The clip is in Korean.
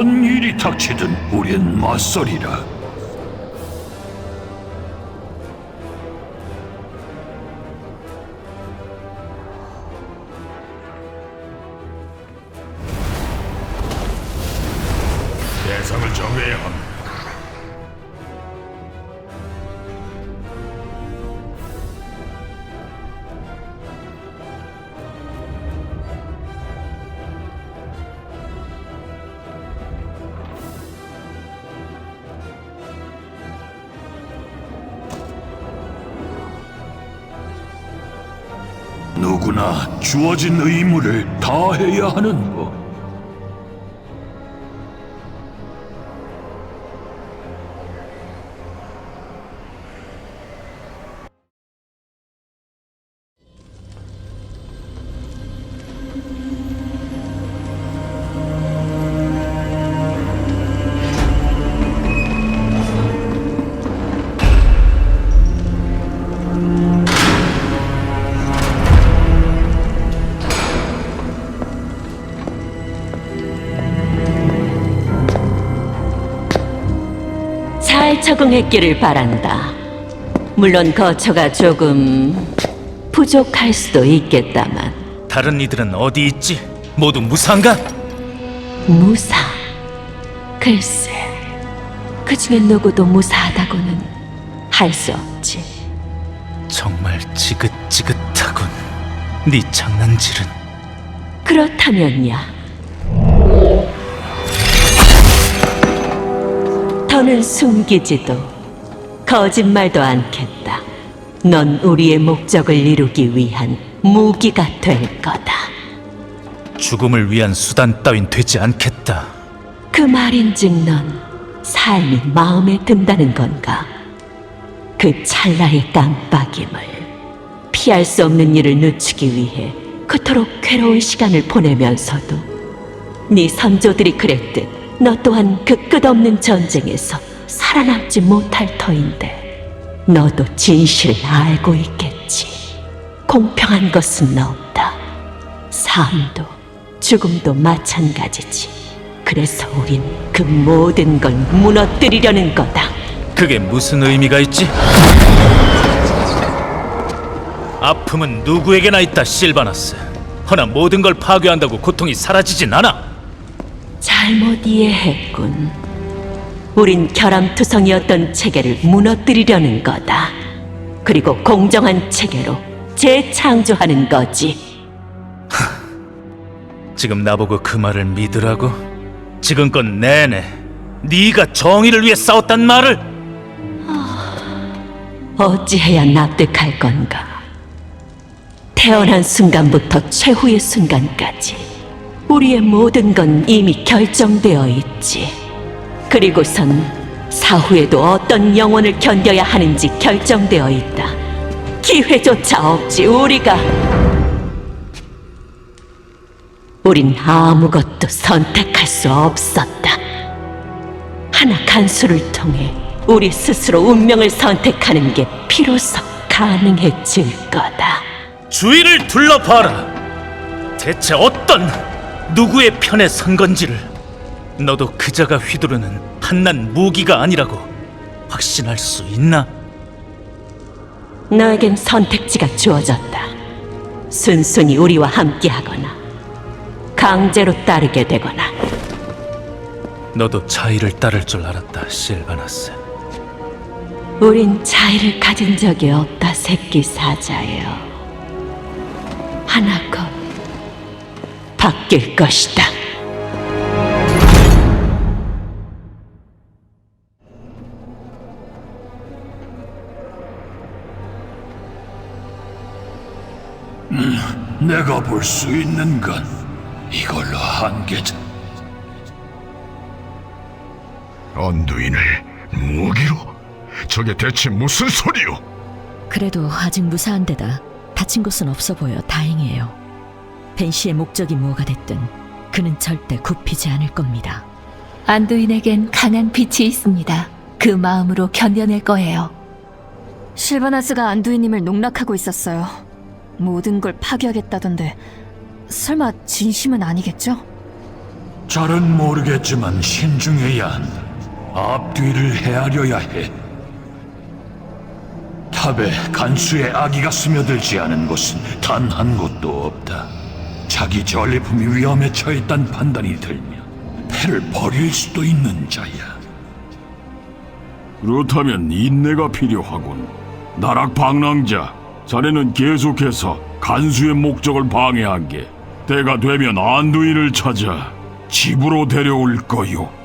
어떤 일이 닥치든 우린 맞서리라. 대상을 정해야 합니다. 누구나 주어진 의무를 다해야 하는 법. 적응했기를 바란다. 물론 거처가 조금 부족할 수도 있겠다만 다른 이들은 어디 있지? 모두 무사인가? 무사. 글쎄, 그 중에 누구도 무사하다고는 할 수 없지. 정말 지긋지긋하군. 네 장난질은 그렇다면야. 더는 숨기지도 거짓말도 않겠다. 넌 우리의 목적을 이루기 위한 무기가 될 거다. 죽음을 위한 수단 따윈 되지 않겠다. 그 말인즉 넌 삶이 마음에 든다는 건가? 그 찰나의 깜빡임을 피할 수 없는 일을 늦추기 위해 그토록 괴로운 시간을 보내면서도 네 선조들이 그랬듯 너 또한 그 끝없는 전쟁에서 살아남지 못할 터인데 너도 진실을 알고 있겠지. 공평한 것은 없다. 삶도 죽음도 마찬가지지. 그래서 우린 그 모든 걸 무너뜨리려는 거다. 그게 무슨 의미가 있지? 아픔은 누구에게나 있다, 실바나스. 허나 모든 걸 파괴한다고 고통이 사라지진 않아. 잘못 이해했군. 우린 결함투성이었던 체계를 무너뜨리려는 거다. 그리고 공정한 체계로 재창조하는 거지. 지금 나보고 그 말을 믿으라고? 지금껏 내내 네가 정의를 위해 싸웠단 말을 어찌해야 납득할 건가? 태어난 순간부터 최후의 순간까지 우리의 모든 건 이미 결정되어 있지. 그리고선 사후에도 어떤 영혼을 견뎌야 하는지 결정되어 있다. 기회조차 없지 우리가. 우린 아무것도 선택할 수 없었다. 하나 간수를 통해 우리 스스로 운명을 선택하는 게 비로소 가능해질 거다. 주위를 둘러봐라. 대체 어떤 누구의 편에 선 건지를 너도 그자가 휘두르는 한낱 무기가 아니라고 확신할 수 있나? 너에겐 선택지가 주어졌다. 순순히 우리와 함께하거나 강제로 따르게 되거나 너도 자의를 따를 줄 알았다, 실바나스. 우린 자의를 가진 적이 없다, 새끼 사자여. 하나 곧 바뀔 것이다. 내가 볼 수 있는 건 이걸로 한계다. 언두인을 무기로? 저게 대체 무슨 소리요? 그래도 아직 무사한 데다 다친 곳은 없어 보여 다행이에요. 벤 씨의 목적이 뭐가 됐든 그는 절대 굽히지 않을 겁니다. 안두인에겐 강한 빛이 있습니다. 그 마음으로 견뎌낼 거예요. 실바나스가 안두인님을 농락하고 있었어요. 모든 걸 파괴하겠다던데 설마 진심은 아니겠죠? 잘은 모르겠지만 신중해야 한다. 앞뒤를 헤아려야 해. 탑에 간수의 아기가 스며들지 않은 곳은 단 한 곳도 없다. 자기 전리품이 위험에 처했단 판단이 들면 패를 버릴 수도 있는 자야. 그렇다면 인내가 필요하군. 나락 방랑자, 자네는 계속해서 간수의 목적을 방해한 게 때가 되면 안두인을 찾아 집으로 데려올 거요.